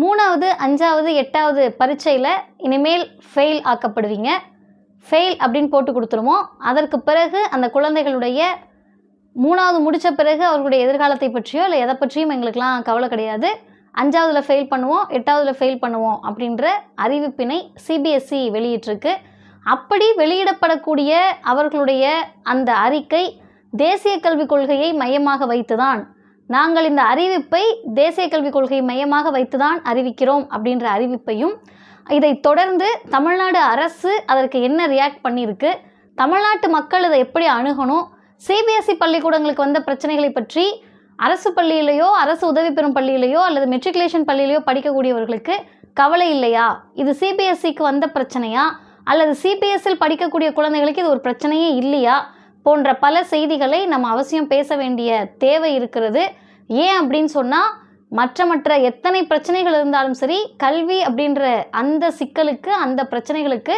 மூணாவது அஞ்சாவது எட்டாவது பரீட்சையில் இனிமேல் ஃபெயில் ஆக்கப்படுவீங்க. ஃபெயில் அப்படின்னு போட்டு கொடுத்துருவோம் அதற்கு பிறகு அந்த குழந்தைகளுடைய மூணாவது முடித்த பிறகு அவர்களுடைய எதிர்காலத்தை பற்றியோ இல்லை எதை பற்றியும் எங்களுக்கெலாம் கவலை கிடையாது. அஞ்சாவதில் ஃபெயில் பண்ணுவோம் எட்டாவதில் ஃபெயில் பண்ணுவோம் அப்படின்ற அறிவிப்பினை சிபிஎஸ்சி வெளியிட்டிருக்கு. அப்படி வெளியிடப்படக்கூடிய அவர்களுடைய அந்த அறிக்கை தேசிய கல்விக் கொள்கையை மையமாக வைத்துதான் நாங்கள் இந்த அறிவிப்பை தேசிய கல்விக் கொள்கை மையமாக வைத்துதான் அறிவிக்கிறோம் அப்படின்ற அறிவிப்பையும் இதை தொடர்ந்து தமிழ்நாடு அரசு அதற்கு என்ன ரியாக்ட் பண்ணியிருக்கு தமிழ்நாட்டு மக்கள் இதை எப்படி அணுகணும் சிபிஎஸ்சி பள்ளிக்கூடங்களுக்கு வந்த பிரச்சனைகளை பற்றி அரசு பள்ளியிலேயோ அரசு உதவி பெறும் பள்ளியிலேயோ அல்லது மெட்ரிகுலேஷன் பள்ளியிலேயோ படிக்கக்கூடியவர்களுக்கு கவலை இல்லையா? இது சிபிஎஸ்சிக்கு வந்த பிரச்சனையா? அல்லது சிபிஎஸ்சியில் படிக்கக்கூடிய குழந்தைகளுக்கு இது ஒரு பிரச்சனையே இல்லையா? போன்ற பல செய்திகளை நம்ம அவசியம் பேச வேண்டிய தேவை இருக்கிறது. ஏன் அப்படின்னு சொன்னால் மற்ற மற்ற எத்தனை பிரச்சனைகள் இருந்தாலும் சரி கல்வி அப்படின்ற அந்த சிக்கலுக்கு அந்த பிரச்சனைகளுக்கு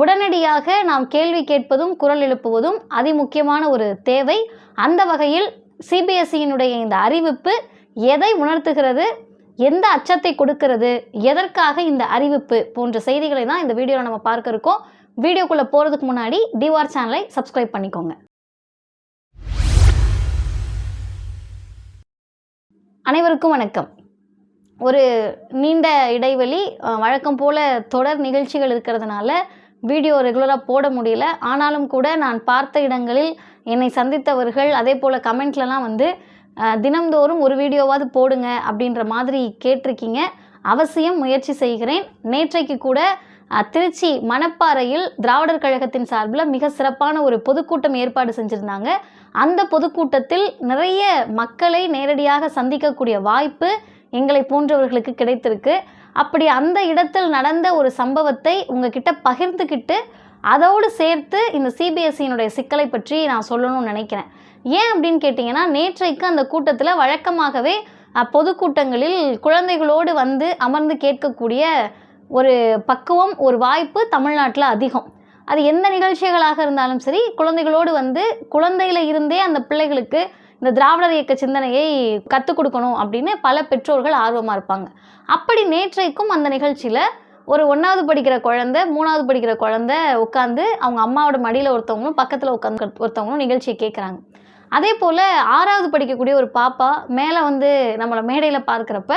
உடனடியாக நாம் கேள்வி கேட்பதும் குரல் எழுப்புவதும் அதிமுக்கியமான ஒரு தேவை. அந்த வகையில் சிபிஎஸ்சியினுடைய இந்த அறிவிப்பு எதை உணர்த்துகிறது? எந்த அச்சத்தை கொடுக்கிறது? எதற்காக இந்த அறிவிப்பு? போன்ற செய்திகளை தான் இந்த வீடியோவில் நம்ம பார்க்க இருக்கோம். வீடியோக்குள்ளே போகிறதுக்கு முன்னாடி டிவார் சேனலை சப்ஸ்கிரைப் பண்ணிக்கோங்க. அனைவருக்கும் வணக்கம். ஒரு நீண்ட இடைவெளி வழக்கம் போல் தொடர் நிகழ்ச்சிகள் இருக்கிறதுனால வீடியோ ரெகுலராக போட முடியல. ஆனாலும் கூட நான் பார்த்த இடங்களில் என்னை சந்தித்தவர்கள் அதே போல் கமெண்ட்லலாம் வந்து தினம்தோறும் ஒரு வீடியோவாவது போடுங்க அப்படின்ற மாதிரி கேட்டிருக்கீங்க. அவசியம் முயற்சி செய்கிறேன். நேற்றைக்கு கூட திருச்சி மணப்பாறையில் திராவிடர் கழகத்தின் சார்பில் மிக சிறப்பான ஒரு பொதுக்கூட்டம் ஏற்பாடு செஞ்சுருந்தாங்க. அந்த பொதுக்கூட்டத்தில் நிறைய மக்களை நேரடியாக சந்திக்கக்கூடிய வாய்ப்பு எங்களை போன்றவர்களுக்கு கிடைத்திருக்கு. அப்படி அந்த இடத்தில் நடந்த ஒரு சம்பவத்தை உங்ககிட்ட பகிர்ந்துக்கிட்டு அதோடு சேர்த்து இந்த சிபிஎஸ்சியினுடைய சிக்கலை பற்றி நான் சொல்லணும்னு நினைக்கிறேன். ஏன் அப்படின்னு கேட்டிங்கன்னா நேற்றைக்கு அந்த கூட்டத்தில் வழக்கமாகவே பொதுக்கூட்டங்களில் குழந்தைகளோடு வந்து அமர்ந்து கேட்கக்கூடிய ஒரு பக்குவம் ஒரு வாய்ப்பு தமிழ்நாட்டில் அதிகம். அது எந்த நிகழ்ச்சிகளாக இருந்தாலும் சரி குழந்தைகளோடு வந்து குழந்தையில இருந்தே அந்த பிள்ளைகளுக்கு இந்த திராவிடர் இயக்க சிந்தனையை கற்றுக் கொடுக்கணும் அப்படின்னு பல பெற்றோர்கள் ஆர்வமாக இருப்பாங்க. அப்படி நேற்றைக்கும் அந்த நிகழ்ச்சியில் ஒரு ஒன்றாவது படிக்கிற குழந்தை மூணாவது படிக்கிற குழந்தை உட்காந்து அவங்க அம்மாவோட மடியில் ஒருத்தவங்களும் பக்கத்தில் உட்காந்து ஒருத்தவங்களும் நிகழ்ச்சியை கேட்குறாங்க அதே போல் ஆறாவது படிக்கக்கூடிய ஒரு பாப்பா மேலே வந்து நம்மளை மேடையில் பார்க்குறப்ப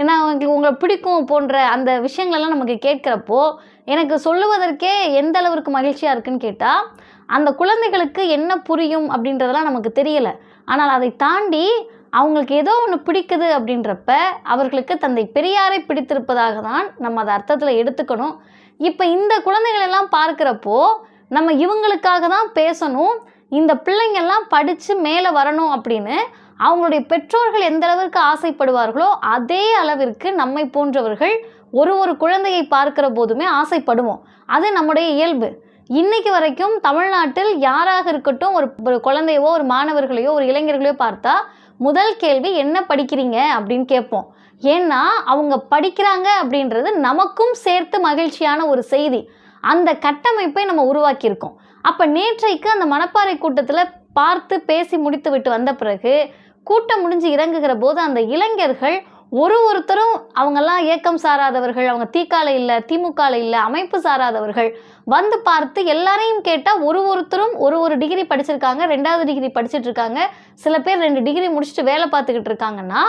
ஏன்னா அவங்களுக்கு உங்களை பிடிக்கும் போன்ற அந்த விஷயங்களெல்லாம் நமக்கு கேட்குறப்போ எனக்கு சொல்லுவதற்கே எந்த அளவிற்கு மகிழ்ச்சியாக இருக்குன்னு கேட்டால் அந்த குழந்தைகளுக்கு என்ன புரியும் அப்படின்றதெல்லாம் நமக்கு தெரியலை. ஆனால் அதை தாண்டி அவங்களுக்கு ஏதோ ஒன்று பிடிக்குது அப்படின்றப்ப அவர்களுக்கு தந்தை பெரியாரை பிடித்திருப்பதாக தான் நம்ம அதை அர்த்தத்தில் எடுத்துக்கணும். இப்போ இந்த குழந்தைகளெல்லாம் பார்க்குறப்போ நம்ம இவங்களுக்காக தான் பேசணும் இந்த பிள்ளைங்கள்லாம் படித்து மேலே வரணும் அப்படின்னு அவங்களுடைய பெற்றோர்கள் எந்த அளவிற்கு ஆசைப்படுவார்களோ அதே அளவிற்கு நம்மை போன்றவர்கள் ஒரு ஒரு குழந்தையை பார்க்கிற போதுமே ஆசைப்படுவோம். அது நம்முடைய இயல்பு. இன்னைக்கு வரைக்கும் தமிழ்நாட்டில் யாராக இருக்கட்டும் ஒரு ஒரு குழந்தையவோ ஒரு மாணவர்களையோ ஒரு இளைஞர்களையோ பார்த்தா முதல் கேள்வி என்ன படிக்கிறீங்க? அப்படின்னு கேட்போம். ஏன்னா அவங்க படிக்கிறாங்க அப்படின்றது நமக்கும் சேர்த்து மகிழ்ச்சியான ஒரு செய்தி. அந்த கட்டமைப்பை நம்ம உருவாக்கியிருக்கோம். அப்போ நேற்றைக்கு அந்த மணப்பாறை கூட்டத்தில் பார்த்து பேசி முடித்து விட்டு வந்த பிறகு கூட்டம் முடிஞ்சு இறங்குகிற போது அந்த இளைஞர்கள் ஒரு ஒருத்தரும் அவங்கெல்லாம் இயக்கம் சாராதவர்கள் அவங்க தீக்கால இல்லை திமுகல இல்லை அமைப்பு சாராதவர்கள் வந்து பார்த்து எல்லாரையும் கேட்டால் ஒரு ஒருத்தரும் ஒரு ஒரு டிகிரி படிச்சிருக்காங்க ரெண்டாவது டிகிரி படிச்சுட்டு இருக்காங்க. சில பேர் ரெண்டு டிகிரி முடிச்சுட்டு வேலை பார்த்துக்கிட்டு இருக்காங்கன்னா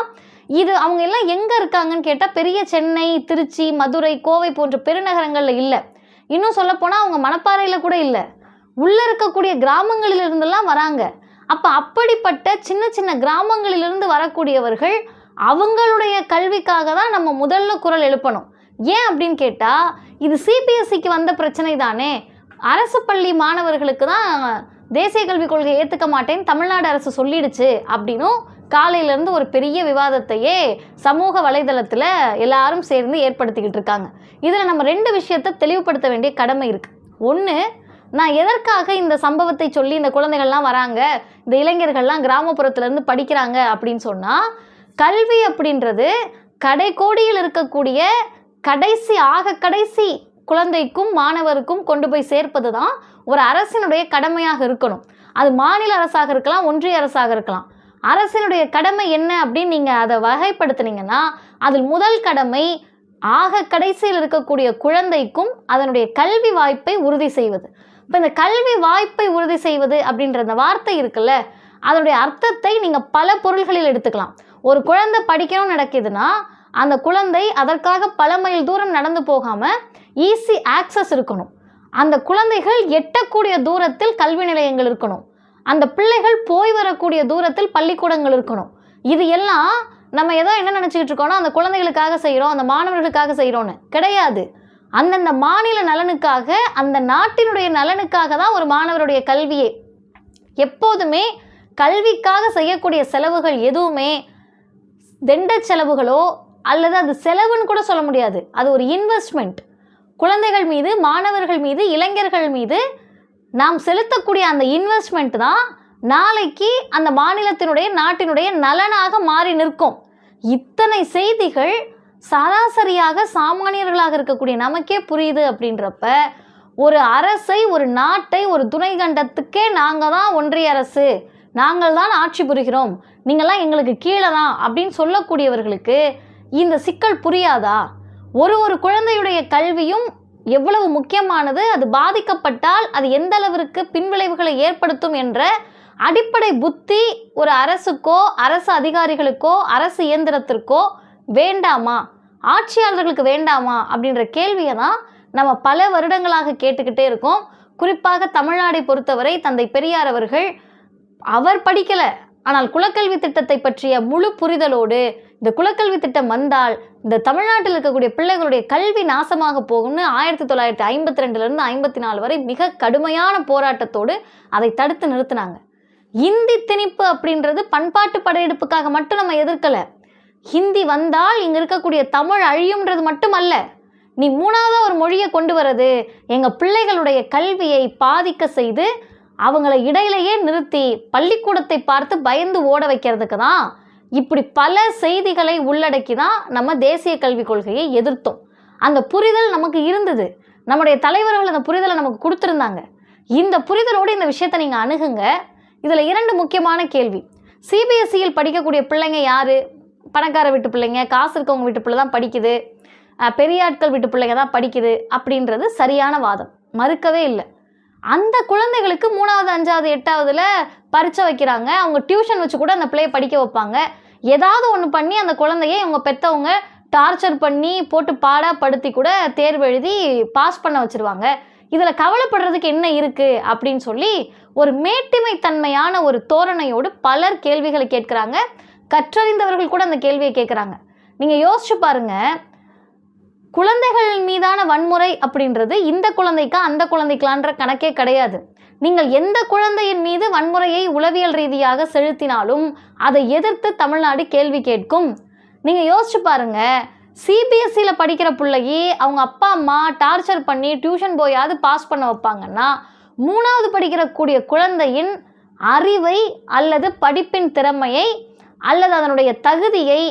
இது அவங்க எல்லாம் எங்கே இருக்காங்கன்னு கேட்டால் பெரிய சென்னை திருச்சி மதுரை கோவை போன்ற பெருநகரங்களில் இல்லை. இன்னும் சொல்லப்போனால் அவங்க மணப்பாறையில் கூட இல்லை. உள்ளே இருக்கக்கூடிய கிராமங்களிலிருந்தெல்லாம் வராங்க. அப்போ அப்படிப்பட்ட சின்ன சின்ன கிராமங்களிலிருந்து வரக்கூடியவர்கள் அவங்களுடைய கல்விக்காக தான் நம்ம முதல்ல குரல் எழுப்பணும். ஏன் அப்படின்னு கேட்டால் இது சிபிஎஸ்சிக்கு வந்த பிரச்சனை தானே. அரசு பள்ளி மாணவர்களுக்கு தான் தேசிய கல்விக் கொள்கையை ஏற்றுக்க மாட்டேன்னு தமிழ்நாடு அரசு சொல்லிடுச்சு அப்படின்னும் காலையிலேருந்து ஒரு பெரிய விவாதத்தையே சமூக வலைதளத்தில் எல்லாரும் சேர்ந்து ஏற்படுத்திக்கிட்டு இருக்காங்க. இதில் நம்ம ரெண்டு விஷயத்தை தெளிவுபடுத்த வேண்டிய கடமை இருக்குது ஒன்று நான் எதற்காக இந்த சம்பவத்தை சொல்லி இந்த குழந்தைகள்லாம் வராங்க? இந்த இளைஞர்கள்லாம் கிராமப்புறத்துலேருந்து படிக்கிறாங்க அப்படின்னு சொன்னால் கல்வி அப்படின்றது கடைக்கோடியில் இருக்கக்கூடிய கடைசி ஆக கடைசி குழந்தைக்கும் மாணவருக்கும் கொண்டு போய் சேர்ப்பது தான் ஒரு அரசினுடைய கடமையாக இருக்கணும். அது மாநில அரசாக இருக்கலாம் ஒன்றிய அரசாக இருக்கலாம். அரசினுடைய கடமை என்ன அப்படின்னு நீங்கள் அதை வகைப்படுத்துனீங்கன்னா அதில் முதல் கடமை ஆக கடைசியில் இருக்கக்கூடிய குழந்தைக்கும் அதனுடைய கல்வி வாய்ப்பை உறுதி செய்வது. இப்போ இந்த கல்வி வாய்ப்பை உறுதி செய்வது அப்படின்ற அந்த வார்த்தை இருக்குல்ல அதனுடைய அர்த்தத்தை நீங்கள் பல பொருள்களில் எடுத்துக்கலாம். ஒரு குழந்தை படிக்கணும்னு நடக்குதுன்னா அந்த குழந்தை அதற்காக பல மைல் தூரம் நடந்து போகாமல் ஈஸி ஆக்சஸ் இருக்கணும். அந்த குழந்தைகள் எட்டக்கூடிய தூரத்தில் கல்வி நிலையங்கள் இருக்கணும். அந்த பிள்ளைகள் போய் வரக்கூடிய தூரத்தில் பள்ளிக்கூடங்கள் இருக்கணும். இது எல்லாம் நம்ம ஏதோ என்ன நினச்சிக்கிட்டு இருக்கோம்னா அந்த குழந்தைகளுக்காக செய்கிறோம் அந்த மாணவர்களுக்காக செய்கிறோன்னு கிடையாது. அந்தந்த மாநில நலனுக்காக அந்த நாட்டினுடைய நலனுக்காக தான் ஒரு மாணவருடைய கல்வியே. எப்போதுமே கல்விக்காக செய்யக்கூடிய செலவுகள் எதுவுமே தெண்ட செலவுகளோ அல்லது அது செலவுன்னு கூட சொல்ல முடியாது. அது ஒரு இன்வெஸ்ட்மெண்ட் குழந்தைகள் மீது மாணவர்கள் மீது இளைஞர்கள் மீது நாம் செலுத்தக்கூடிய அந்த இன்வெஸ்ட்மெண்ட் தான் நாளைக்கு அந்த மாநிலத்தினுடைய நாட்டினுடைய நலனாக மாறி நிற்கும். இத்தனை செய்திகள் சராசரியாக சாமானியர்களாக இருக்கக்கூடிய நமக்கே புரியுது அப்படின்றப்ப ஒரு அரசை ஒரு நாட்டை ஒரு துணை கண்டத்துக்கே நாங்கள் தான் ஒன்றிய அரசு. நாங்கள் தான் ஆட்சி புரிகிறோம். நீங்கள்லாம் எங்களுக்கு கீழே தான் அப்படின்னு சொல்லக்கூடியவர்களுக்கு இந்த சிக்கல் புரியாதா? ஒரு ஒரு குழந்தையுடைய கல்வியும் எவ்வளவு முக்கியமானது அது பாதிக்கப்பட்டால் அது எந்த அளவிற்கு பின்விளைவுகளை ஏற்படுத்தும் என்ற அடிப்படை புத்தி ஒரு அரசுக்கோ அரசு அதிகாரிகளுக்கோ அரசு இயந்திரத்திற்கோ வேண்டாமா? ஆட்சியாளர்களுக்கு வேண்டாமா அப்படின்ற கேள்வியை தான் நம்ம பல வருடங்களாக கேட்டுக்கிட்டே இருக்கோம். குறிப்பாக தமிழ்நாடை பொறுத்தவரை தந்தை பெரியார் அவர்கள் அவர் படிக்கலை. ஆனால் குலக்கல்வி திட்டத்தை பற்றிய முழு புரிதலோடு இந்த குலக்கல்வி திட்டம் வந்தால் இந்த தமிழ்நாட்டில் இருக்கக்கூடிய பிள்ளைகளுடைய கல்வி நாசமாக போகும்னு ஆயிரத்தி தொள்ளாயிரத்தி ஐம்பத்தி ரெண்டுலேருந்து ஐம்பத்தி நாலு வரை மிக கடுமையான போராட்டத்தோடு அதை தடுத்து நிறுத்தினாங்க. இந்தி திணிப்பு அப்படின்றது பண்பாட்டு படையெடுப்புக்காக மட்டும் நம்ம எதிர்க்கலை. ஹிந்தி வந்தால் இங்கே இருக்கக்கூடிய தமிழ் அழியும்ன்றது மட்டுமல்ல நீ மூணாவது ஒரு மொழியை கொண்டு வர்றது எங்கள் பிள்ளைகளுடைய கல்வியை பாதிக்க செய்து அவங்கள இடையிலேயே நிறுத்தி பள்ளிக்கூடத்தை பார்த்து பயந்து ஓட வைக்கிறதுக்கு தான் இப்படி பல செய்திகளை உள்ளடக்கி தான் நம்ம தேசிய கல்விக் கொள்கையை எதிர்த்தோம். அந்த புரிதல் நமக்கு இருந்தது. நம்முடைய தலைவர்கள் அந்த புரிதலை நமக்கு கொடுத்துருந்தாங்க. இந்த புரிதலோடு இந்த விஷயத்தை நீங்கள் அணுகுங்க. இதில் இரண்டு முக்கியமான கேள்வி. சிபிஎஸ்சியில் படிக்கக்கூடிய பிள்ளைங்க யார்? பணக்கார வீட்டு பிள்ளைங்க காசு இருக்கவங்க வீட்டு பிள்ளை தான் படிக்குது. பெரியாட்கள் பெரிய ஆட்கள் வீட்டு பிள்ளைங்க தான் படிக்குது அப்படின்றது சரியான வாதம். மறுக்கவே இல்லை. அந்த குழந்தைகளுக்கு மூணாவது அஞ்சாவது எட்டாவதுல பரீட்சை வைக்கிறாங்க. அவங்க டியூஷன் வச்சு கூட அந்த பிள்ளைய படிக்க வைப்பாங்க. ஏதாவது ஒன்று பண்ணி அந்த குழந்தைய இவங்க பெற்றவங்க டார்ச்சர் பண்ணி போட்டு பாடப்படுத்தி கூட தேர்வு எழுதி பாஸ் பண்ண வச்சுருவாங்க. இதில் கவலைப்படுறதுக்கு என்ன இருக்குது அப்படின்னு சொல்லி ஒரு மேட்டிமை தன்மையான ஒரு தோரணையோடு பலர் கேள்விகளை கேட்குறாங்க. கற்றறிந்தவர்கள் கூட அந்த கேள்வியை கேட்குறாங்க நீங்கள் யோசிச்சு பாருங்கள் குழந்தைகள் மீதான வன்முறை அப்படின்றது இந்த குழந்தைக்கா அந்த குழந்தைக்கலான்ற கணக்கே கிடையாது. நீங்கள் எந்த குழந்தையின் மீது வன்முறையை உளவியல் ரீதியாக செலுத்தினாலும் அதை எதிர்த்து தமிழ்நாடு கேள்வி கேட்கும். நீங்கள் யோசிச்சு பாருங்க. சிபிஎஸ்சியில் படிக்கிற பிள்ளையே அவங்க அப்பா அம்மா டார்ச்சர் பண்ணி டியூஷன் போயாவது பாஸ் பண்ண வைப்பாங்கன்னா மூணாவது படிக்கிற கூடிய குழந்தையின் அறிவை அல்லது படிப்பின் திறமையை அல்லது அதனுடைய தகுதியை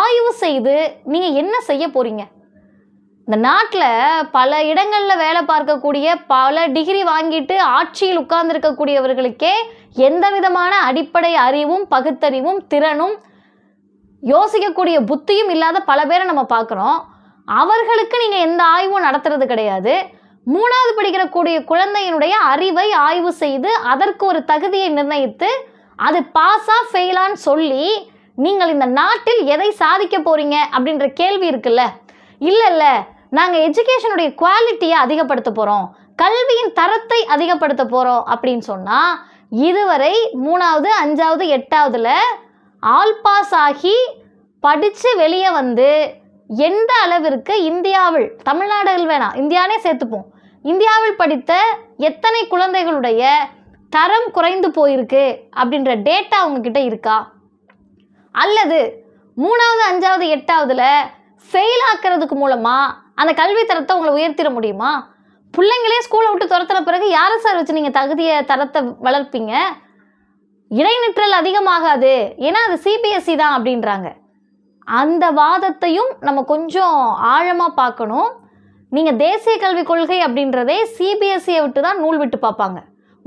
ஆய்வு செய்து நீங்கள் என்ன செய்ய போகிறீங்க இந்த நாட்டில் பல இடங்களில் வேலை பார்க்கக்கூடிய பல டிகிரி வாங்கிட்டு ஆட்சியில் உட்கார்ந்துருக்கக்கூடியவர்களுக்கே எந்த விதமான அடிப்படை அறிவும் பகுத்தறிவும் திறனும் யோசிக்கக்கூடிய புத்தியும் இல்லாத பல பேரை நம்ம பார்க்குறோம். அவர்களுக்கு நீங்கள் எந்த ஆய்வும் நடத்துறது கிடையாது. மூணாவது படிக்கிற கூடிய குழந்தையினுடைய அறிவை ஆய்வு செய்து அதற்கு ஒரு தகுதியை நிர்ணயித்து அது பாஸா ஃபெயிலான்னு சொல்லி நீங்கள் இந்த நாட்டில் எதை சாதிக்க போகிறீங்க அப்படின்ற கேள்வி இருக்குல்ல? இல்லை இல்லை நாங்கள் எஜுகேஷனுடைய குவாலிட்டியை அதிகப்படுத்த போகிறோம் கல்வியின் தரத்தை அதிகப்படுத்த போகிறோம் அப்படின்னு சொன்னால் இதுவரை மூணாவது அஞ்சாவது எட்டாவதுல ஆல் பாஸ் ஆகி படித்து வெளியே வந்து எந்த அளவிற்கு இந்தியாவில் தமிழ்நாடுகள் வேணாம் இந்தியானே சேர்த்துப்போம். இந்தியாவில் படித்த எத்தனை குழந்தைகளுடைய தரம் குறைந்து போயிருக்கு அப்படின்ற டேட்டா உங்ககிட்ட இருக்கா? அல்லது மூணாவது அஞ்சாவது எட்டாவதுல ஃபெயில் ஆக்கிறதுக்கு மூலமாக அந்த கல்வி தரத்தை உங்களை உயர்த்திட முடியுமா? பிள்ளைங்களே ஸ்கூலை விட்டு துரத்துன பிறகு யாரை சார் வச்சு நீங்கள் தகுதியை தரத்தை வளர்ப்பீங்க? இடைநிற்றல் அதிகமாகாது. ஏன்னா அது சிபிஎஸ்சி தான் அப்படின்றாங்க. அந்த வாதத்தையும் நம்ம கொஞ்சம் ஆழமாக பார்க்கணும். நீங்கள் தேசிய கல்விக் கொள்கை அப்படின்றதே சிபிஎஸ்சியை விட்டு தான் நூல் விட்டு பார்ப்பாங்க.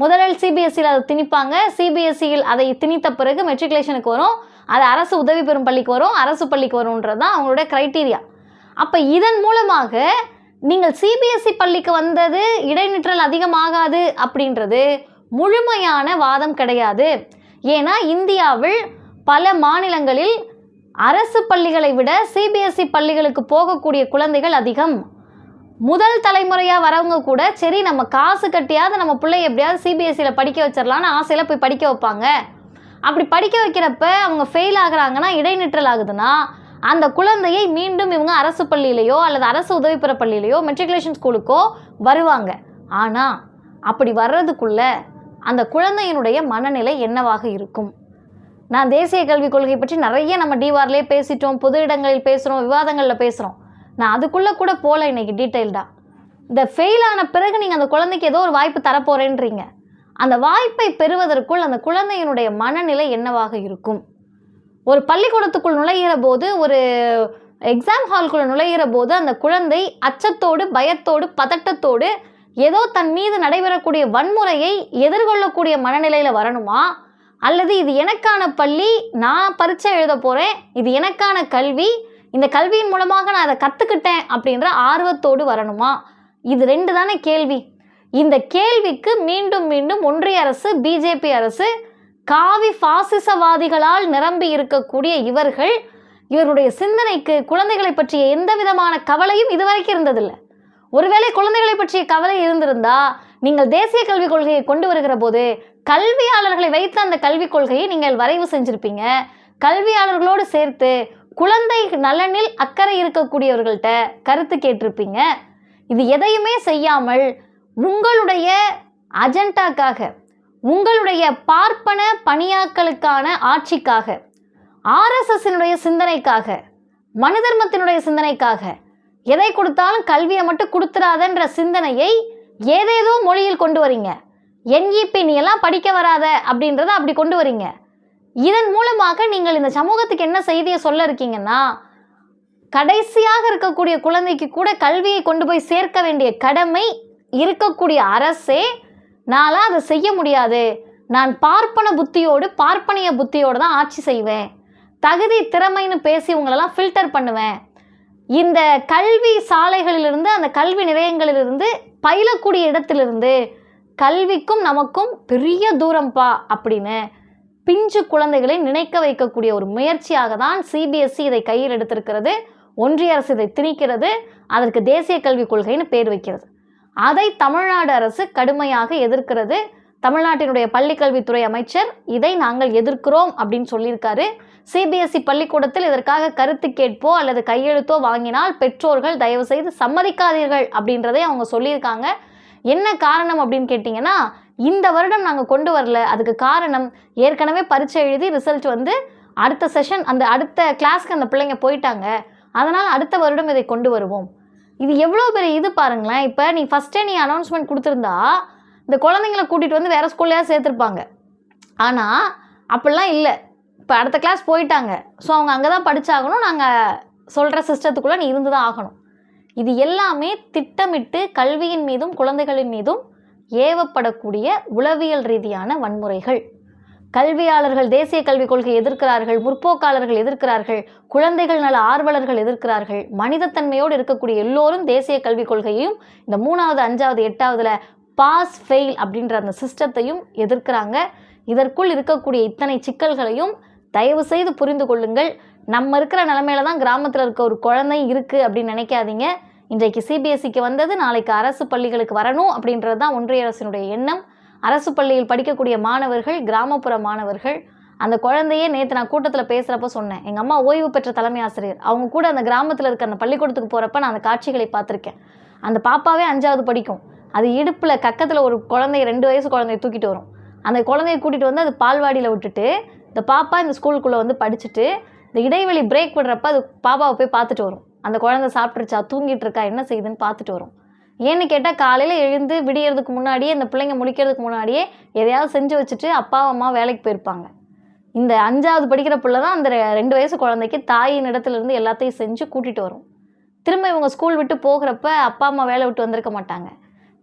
முதலில் சிபிஎஸ்சியில் அதை திணிப்பாங்க. சிபிஎஸ்சியில் அதை திணித்த பிறகு மெட்ரிகுலேஷனுக்கு வரும். அது அரசு உதவி பெறும் பள்ளிக்கு வரும். அரசு பள்ளிக்கு வரும்ன்றது தான் அவங்களுடைய க்ரைட்டீரியா அப்போ இதன் மூலமாக நீங்கள் சிபிஎஸ்சி பள்ளிக்கு வந்தது இடைநிற்றல் அதிகமாகாது அப்படின்றது முழுமையான வாதம் கிடையாது. ஏன்னா இந்தியாவில் பல மாநிலங்களில் அரசு பள்ளிகளை விட சிபிஎஸ்சி பள்ளிகளுக்கு போகக்கூடிய குழந்தைகள் அதிகம். முதல் தலைமுறையாக வரவங்க கூட சரி நம்ம காசு கட்டியாவது நம்ம பிள்ளை எப்படியாவது சிபிஎஸ்சியில் படிக்க வச்சிடலான்னு ஆசையில் போய் படிக்க வைப்பாங்க. அப்படி படிக்க வைக்கிறப்ப அவங்க ஃபெயில் ஆகுறாங்கன்னா இடைநிற்றல் ஆகுதுன்னா அந்த குழந்தையை மீண்டும் இவங்க அரசு பள்ளியிலையோ அல்லது அரசு உதவி பெற பள்ளியிலையோ மெட்ரிகுலேஷன் ஸ்கூலுக்கோ வருவாங்க. ஆனால் அப்படி வர்றதுக்குள்ள அந்த குழந்தையினுடைய மனநிலை என்னவாக இருக்கும்? நான் தேசிய கல்விக் கொள்கை பற்றி நிறைய நம்ம டிவார்லேயே பேசிட்டோம் பொது இடங்களில் பேசுகிறோம் விவாதங்களில் பேசுகிறோம் நான் அதுக்குள்ளே கூட போகல இன்றைக்கி டீட்டெயில்டாக இந்த ஃபெயில் ஆன பிறகு நீங்கள் அந்த குழந்தைக்கு ஏதோ ஒரு வாய்ப்பு தரப்போகிறேன்றீங்க அந்த வாய்ப்பை பெறுவதற்குள் அந்த குழந்தையினுடைய மனநிலை என்னவாக இருக்கும்? ஒரு பள்ளிக்கூடத்துக்குள் நுழைகிற போது ஒரு எக்ஸாம் ஹால்குள்ளே நுழைகிற போது அந்த குழந்தை அச்சத்தோடு பயத்தோடு பதட்டத்தோடு ஏதோ தன் மீது நடைபெறக்கூடிய வன்முறையை எதிர்கொள்ளக்கூடிய மனநிலையில் வரணுமா? அல்லது இது எனக்கான பள்ளி நான் பரீட்சை எழுத போகிறேன் இது எனக்கான கல்வி இந்த கல்வியின் மூலமாக நான் அதை கற்றுக்கிட்டேன் அப்படின்ற ஆர்வத்தோடு வரணுமா? இது ரெண்டு தானே கேள்வி. இந்த கேள்விக்கு மீண்டும் மீண்டும் ஒன்றிய அரசு பிஜேபி அரசு காவி பாசிசவாதிகளால் நிரம்பி இருக்கக்கூடிய இவர்கள் இவருடைய சிந்தனைக்கு குழந்தைகளை பற்றிய எந்த விதமான கவலையும் இதுவரைக்கும் இருந்ததில்லை. ஒருவேளை குழந்தைகளை பற்றிய கவலை இருந்திருந்தா நீங்கள் தேசிய கல்விக் கொள்கையை கொண்டு வருகிற போது கல்வியாளர்களை வைத்து அந்த கல்விக் கொள்கையை நீங்கள் வரைவு செஞ்சிருப்பீங்க. கல்வியாளர்களோடு சேர்த்து குழந்தை நலனில் அக்கறை இருக்கக்கூடியவர்கள்ட்ட கருத்து கேட்டிருப்பீங்க. இது எதையுமே செய்யாமல் உங்களுடைய அஜெண்டாக்காக உங்களுடைய பார்ப்பன பணியாக்களுக்கான ஆட்சிக்காக ஆர்எஸ்எஸ்னுடைய சிந்தனைக்காக மனு தர்மத்தினுடைய சிந்தனைக்காக எதை கொடுத்தாலும் கல்வியை மட்டும் கொடுத்துறாதன்ற சிந்தனையை ஏதேதோ மொழியில் கொண்டு வரீங்க. என்இபி நீ எல்லாம் படிக்க வராத அப்படின்றத அப்படி கொண்டு வரீங்க. இதன் மூலமாக நீங்கள் இந்த சமூகத்துக்கு என்ன செய்தியை சொல்ல இருக்கீங்கன்னா கடைசியாக இருக்கக்கூடிய குழந்தைக்கு கூட கல்வியை கொண்டு போய் சேர்க்க வேண்டிய கடமை இருக்கக்கூடிய அரசே நான்லாம் அதை செய்ய முடியாது. நான் பார்ப்பன புத்தியோடு பார்ப்பனைய புத்தியோடு தான் ஆட்சி செய்வேன். தகுதி திறமைன்னு பேசி உங்களெல்லாம் ஃபில்டர் பண்ணுவேன். இந்த கல்வி சாலைகளிலிருந்து அந்த கல்வி நிலையங்களிலிருந்து பயிலக்கூடிய இடத்திலிருந்து கல்விக்கும் நமக்கும் பெரிய தூரம்ப்பா அப்படின்னு பிஞ்சு குழந்தைகளை நினைக்க வைக்கக்கூடிய ஒரு முயற்சியாக தான் சிபிஎஸ்சி இதை கையில் எடுத்திருக்கிறது. ஒன்றிய அரசு இதை திணிக்கிறது. அதற்கு தேசிய கல்விக் கொள்கைன்னு பேர் வைக்கிறது. அதை தமிழ்நாடு அரசு கடுமையாக எதிர்க்கிறது. தமிழ்நாட்டினுடைய பள்ளிக்கல்வித்துறை அமைச்சர் இதை நாங்கள் எதிர்க்கிறோம் அப்படின்னு சொல்லியிருக்காரு. சிபிஎஸ்இ பள்ளிக்கூடத்தில் இதற்காக கருத்து கேட்போ அல்லது கையெழுத்தோ வாங்கினால் பெற்றோர்கள் தயவு செய்து சம்மதிக்காதீர்கள் அப்படின்றதை அவங்க சொல்லியிருக்காங்க. என்ன காரணம் அப்படின்னு கேட்டிங்கன்னா இந்த வருடம் நாங்கள் கொண்டு வரல. அதுக்கு காரணம் ஏற்கனவே பரீட்சை எழுதி ரிசல்ட் வந்து அடுத்த செஷன் அந்த அடுத்த கிளாஸ்க்கு அந்த பிள்ளைங்க போயிட்டாங்க. அதனால் அடுத்த வருடம் இதை கொண்டு வருவோம். இது எவ்வளோ பெரிய இது பாருங்களேன். இப்போ நீ ஃபஸ்ட்டே நீ அனௌன்ஸ்மெண்ட் கொடுத்துருந்தா இந்த குழந்தைங்கள கூட்டிகிட்டு வந்து வேறு ஸ்கூல்லையாக சேர்த்துருப்பாங்க. ஆனால் அப்படிலாம் இல்லை. இப்போ அடுத்த கிளாஸ் போயிட்டாங்க. ஸோ அவங்க அங்கே தான் படித்தாகணும் நாங்கள் சொல்கிற சிஸ்டத்துக்குள்ளே நீ இருந்து தான் ஆகணும். இது எல்லாமே திட்டமிட்டு கல்வியின் மீதும் குழந்தைகளின் மீதும் ஏவப்படக்கூடிய உளவியல் ரீதியான வன்முறைகள். கல்வியாளர்கள் தேசிய கல்விக் கொள்கை எதிர்க்கிறார்கள் முற்போக்காளர்கள் எதிர்க்கிறார்கள் குழந்தைகள் நல ஆர்வலர்கள் எதிர்க்கிறார்கள் மனிதத்தன்மையோடு இருக்கக்கூடிய எல்லோரும் தேசிய கல்விக் கொள்கையையும் இந்த மூணாவது அஞ்சாவது எட்டாவதுல பாஸ் ஃபெயில் அப்படின்ற அந்த சிஸ்டத்தையும் எதிர்க்கிறாங்க. இதற்குள் இருக்கக்கூடிய இத்தனை சிக்கல்களையும் தயவு செய்து புரிந்து கொள்ளுங்கள். நம்ம இருக்கிற நிலமையில தான் கிராமத்தில் இருக்க ஒரு குழந்தை இருக்குது அப்படின்னு நினைக்காதீங்க. இன்றைக்கு சிபிஎஸ்சிக்கு வந்தது நாளைக்கு அரசு பள்ளிகளுக்கு வரணும் அப்படின்றது தான் ஒன்றிய அரசினுடைய எண்ணம். அரசு பள்ளியில் படிக்கக்கூடிய மாணவர்கள் கிராமப்புற மாணவர்கள் அந்த குழந்தையே நேற்று நான் கூட்டத்தில் பேசுகிறப்ப சொன்னேன். எங்கள் அம்மா ஓய்வு பெற்ற தலைமை ஆசிரியர். அவங்க கூட அந்த கிராமத்தில் இருக்க அந்த பள்ளிக்கூடத்துக்கு போகிறப்ப நான் அந்த காட்சிகளை பார்த்துருக்கேன். அந்த பாப்பாவே அஞ்சாவது படிக்கும். அது இடுப்பில் கக்கத்தில் ஒரு குழந்தைய ரெண்டு வயசு குழந்தைய தூக்கிட்டு வரும். அந்த குழந்தைய கூட்டிகிட்டு வந்து அது பால்வாடியில் விட்டுட்டு இந்த பாப்பா இந்த ஸ்கூலுக்குள்ளே வந்து படிச்சுட்டு இந்த இடைவெளி பிரேக் விடுறப்ப அது பாப்பாவை போய் பார்த்துட்டு வரும். அந்த குழந்தை சாப்பிட்ருச்சா தூங்கிட்டு இருக்கா என்ன செய்யுதுன்னு பார்த்துட்டு வரும். ஏன்னு கேட்டால் காலையில் எழுந்து விடியறதுக்கு முன்னாடியே இந்த பிள்ளைங்க முழிக்கிறதுக்கு முன்னாடியே எதையாவது செஞ்சு வச்சுட்டு அப்பா அம்மா வேலைக்கு போயிருப்பாங்க. இந்த அஞ்சாவது படிக்கிற பிள்ளை தான் அந்த ரெ- ரெண்டு வயசு குழந்தைக்கு தாயின் இடத்துல இருந்து எல்லாத்தையும் செஞ்சு கூட்டிகிட்டு வரும். திரும்ப இவங்க ஸ்கூல் விட்டு போகிறப்ப அப்பா அம்மா வேலை விட்டு வந்திருக்க மாட்டாங்க.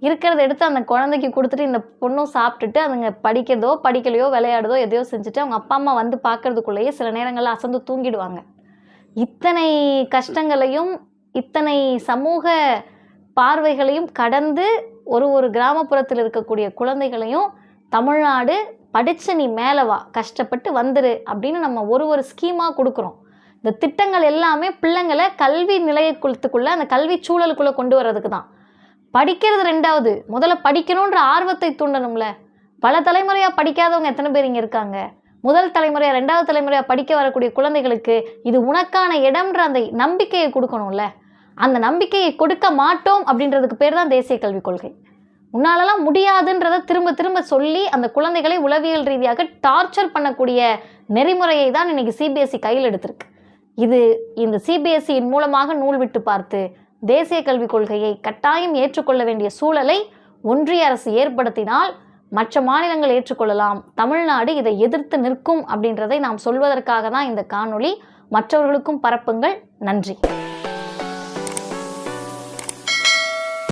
இருக்கிறத எடுத்து அந்த குழந்தைக்கு கொடுத்துட்டு இந்த பொண்ணும் சாப்பிட்டுட்டு அதுங்க படிக்கிறதோ படிக்கலையோ விளையாடுதோ எதையோ செஞ்சுட்டு அவங்க அப்பா அம்மா வந்து பார்க்கறதுக்குள்ளேயே சில நேரங்களில் அசந்து தூங்கிடுவாங்க. இத்தனை கஷ்டங்களையும் இத்தனை சமூக பார்வைகளையும் கடந்து ஒரு ஒரு கிராமப்புறத்தில் இருக்கக்கூடிய குழந்தைகளையும் தமிழ்நாடு படித்து நீ மேலே வா கஷ்டப்பட்டு வந்துரு அப்படின்னு நம்ம ஒரு ஒரு ஸ்கீமாக கொடுக்குறோம். இந்த திட்டங்கள் எல்லாமே பிள்ளைங்களை கல்வி நிலையத்துக்குள்ளே அந்த கல்வி சூழலுக்குள்ளே கொண்டு வர்றதுக்கு தான். படிக்கிறது ரெண்டாவது. முதல்ல படிக்கணுன்ற ஆர்வத்தை தூண்டணும்ல. பல தலைமுறையாக படிக்காதவங்க எத்தனை பேர் இங்கே இருக்காங்க? முதல் தலைமுறையாக ரெண்டாவது தலைமுறையாக படிக்க வரக்கூடிய குழந்தைகளுக்கு இது உனக்கான இடம்ன்ற அந்த நம்பிக்கையை கொடுக்கணும்ல. அந்த நம்பிக்கையை கொடுக்க மாட்டோம் அப்படின்றதுக்கு பேர் தான் தேசிய கல்விக் கொள்கை. உன்னாலலாம் முடியாதுன்றதை திரும்ப திரும்ப சொல்லி அந்த குழந்தைகளை உளவியல் ரீதியாக டார்ச்சர் பண்ணக்கூடிய நெறிமுறையை தான் இன்னைக்கு சிபிஎஸ்சி கையில் எடுத்திருக்கு. இது இந்த சிபிஎஸ்சியின் மூலமாக நூல் விட்டு பார்த்து தேசிய கல்விக் கொள்கையை கட்டாயம் ஏற்றுக்கொள்ள வேண்டிய சூழலை ஒன்றிய அரசு ஏற்படுத்தினால் மற்ற மாநிலங்கள் ஏற்றுக்கொள்ளலாம் தமிழ்நாடு இதை எதிர்த்து நிற்கும் அப்படின்றதை நாம் சொல்வதற்காக தான் இந்த காணொளி. மற்றவர்களுக்கும் பரப்புங்கள். நன்றி.